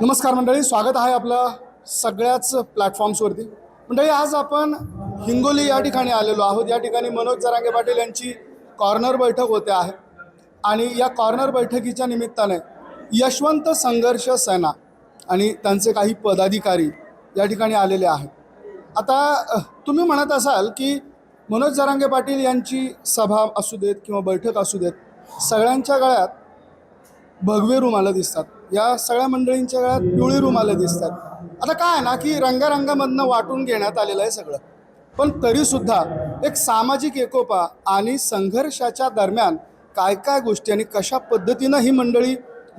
नमस्कार मंडळी स्वागत आहे आपलं सगळ्याच प्लॅटफॉर्म्सवरती मंडळी आज आपण हिंगोली या ठिकाणी आलेलो आहोत. या ठिकाणी मनोज जरांगे पाटील यांची कॉर्नर बैठक होते आहे. आणि या कॉर्नर बैठकीच्या निमित्ताने यशवंत संघर्ष सेना आणि त्यांचे काही पदाधिकारी या ठिकाणी आलेले आहेत आता तुम्ही म्हणत असाल की मनोज जरांगे पाटील यांची सभा असू देत किंवा बैठक असू देत सगळ्यांच्या गळ्यात भगवे रुमालं दिसतात. या सगळ्या मंडळींच्या गळ्यात पिवळी रुमालं दिसतात. आता काय आहे ना की रंगारंगामधनं वाटून घेण्यात आलेलं आहे सगळं. पण तरीसुद्धा एक सामाजिक एकोपा आणि संघर्षाच्या दरम्यान काय काय गोष्टी आणि कशा पद्धतीनं ही मंडळी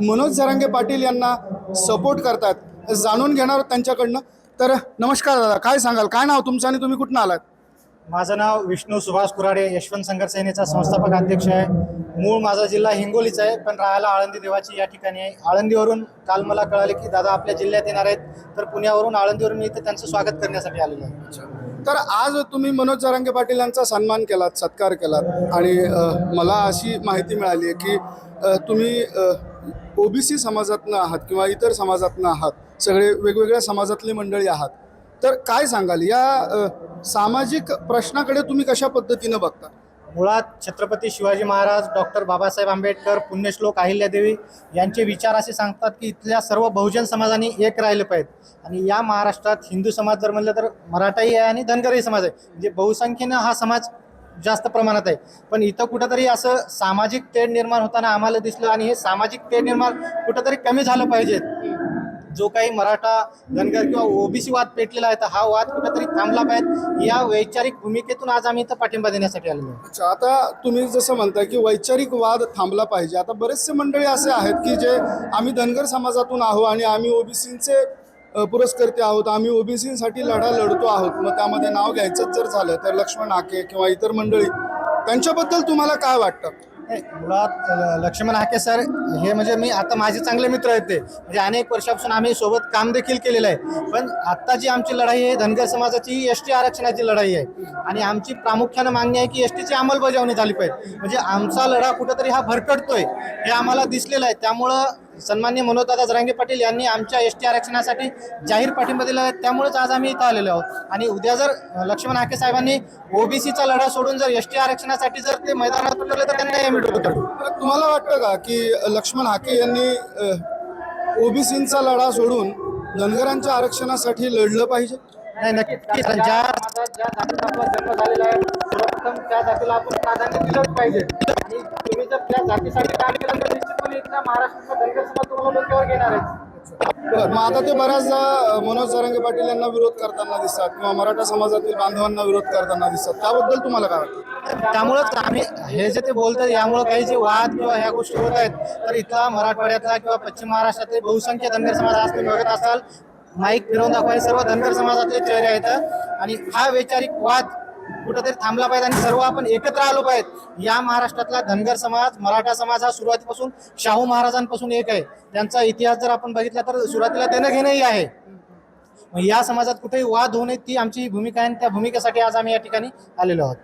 मनोज जरांगे पाटील यांना सपोर्ट करतात जाणून घेणार त्यांच्याकडनं. तर नमस्कार दादा काय सांगाल? काय नाव तुमचं आणि तुम्ही कुठनं आलात? माझं नाव विष्णू सुभाष कुराडे यशवंत संघर्ष सेनेचा संस्थापक अध्यक्ष आहे. मूळ माझा जिल्हा हिंगोलीचा आहे पण राहायला आळंदी देवाची या ठिकाणी आहे. आळंदीवरून काल मला कळाले की दादा आपल्या जिल्ह्यात येणार आहेत तर पुण्यावरून आळंदीवरून मी इथे त्यांचं स्वागत करण्यासाठी आलेलो आहे. तर आज तुम्ही मनोज जरांगे पाटील यांचा सन्मान केलात सत्कार केलात आणि मला अशी माहिती मिळाली आहे की तुम्ही ओबीसी समाजातनं आहात किंवा इतर समाजातनं आहात सगळे वेगवेगळ्या समाजातली मंडळी आहात तर काय सांगाल? या सामाजिक प्रश्नाकडे तुम्ही कशा पद्धतीनं बघता? मुळात छत्रपती शिवाजी महाराज डॉक्टर बाबासाहेब आंबेडकर पुण्यश्लोक अहिल्यादेवी यांचे विचार असे सांगतात की इथल्या सर्व बहुजन समाजाने एक राहिलं पाहिजे. आणि या महाराष्ट्रात हिंदू समाज जर म्हणलं तर मराठाही आहे आणि धनगरही समाज आहे. म्हणजे बहुसंख्येनं हा समाज जास्त प्रमाणात आहे. पण इथं कुठंतरी असं सामाजिक तेढ निर्माण होताना आम्हाला दिसलं आणि हे सामाजिक तेढ निर्माण कुठंतरी कमी झालं पाहिजेत. जो काही मराठा धनगर किंवा ओबीसी वाद पेटलेला आहे तर हा वाद कुठेतरी थांबला पाहिजे. या वैचारिक भूमिकेतून आज आम्ही इथं पाठिंबा देण्यासाठी आलेलो आहे अच्छा आता तुम्ही जसं म्हणताय की वैचारिक वाद थांबला पाहिजे. आता बरेचसे मंडळी असे आहेत की जे आम्ही धनगर समाजातून आहोत आणि आम्ही ओबीसींचे पुरस्कर्ते आहोत. आम्ही ओबीसींसाठी लढा लढतो आहोत. मग त्यामध्ये नाव घ्यायचंच जर झालं तर लक्ष्मण आके किंवा इतर मंडळी त्यांच्याबद्दल तुम्हाला काय वाटतं? मुळात लक्ष्मण हाके सर हे म्हणजे मी आता माझे चांगले मित्र आहेत ते. म्हणजे अनेक वर्षापासून आम्ही सोबत काम देखील केलेलं आहे. पण आत्ता जी आमची लढाई आहे धनगर समाजाची एस टी आरक्षणाची लढाई आहे. आणि आमची प्रामुख्यानं मागणी आहे की एस टीची अंमलबजावणी झाली पाहिजे. म्हणजे आमचा लढा कुठंतरी हा भरकटतोय हे आम्हाला दिसलेलं आहे. त्यामुळं सन्मान्य मनोजदादा जरांगे पाटील यांनी आमच्या एस टी आरक्षणासाठी जाहीर पाठिंबा दिला आहे. त्यामुळेच आज आम्ही इथं आलेलो आहोत. आणि उद्या जर लक्ष्मण हाके साहेबांनी ओबीसीचा लढा सोडून जर एस टी आरक्षणासाठी जर ते मैदानात उतरले तर त्यांना एम तुम्हाला वाटतं का की लक्ष्मण हाके यांनी ओबीसींचा लढा सोडून धनगरांच्या आरक्षणासाठी लढलं पाहिजे? नाही नक्कीच ज्या जन्म झालेला आहे सर्वप्रथम त्या जातीला आपण प्राधान्य दिलंच पाहिजे. आणि तुम्ही जर त्या जातीसाठी काम केलं महाराष्ट्राचा धनगर समाज तुम्हाला डोक्यावर घेणार आहे. बरं, मग आता ते बऱ्याचदा मनोज जरांगे पाटील यांना विरोध करताना दिसतात किंवा मराठा समाजातील बांधवांना विरोध करताना दिसतात. त्याबद्दल तुम्हाला काय वाटतं? त्यामुळंच आम्ही हे जे ते बोलतात यामुळे काही जे वाद किंवा ह्या गोष्टी होत आहेत तर इथला मराठवाड्यातला किंवा पश्चिम महाराष्ट्रातले बहुसंख्य धनगर समाज आज तुम्ही बघत असाल माईक फिरवून दाखवा हे सर्व धनगर समाजातले चेहरे आहेत. आणि हा वैचारिक वाद कुठेतरी थांबला पाहिजे आणि सर्व आपण एकत्र आलो पाहिजे या महाराष्ट्रातला धनगर समाज मराठा समाज हा सुरुवातीपासून शाहू महाराजांपासून एक आहे. त्यांचा इतिहास जर आपण बघितला तर सुरुवातीला देणं घेणंही आहे. मग या समाजात कुठेही वाद होऊ नये ती आमची भूमिका आहे आणि त्या भूमिकेसाठी आज आम्ही या ठिकाणी आलेलो आहोत.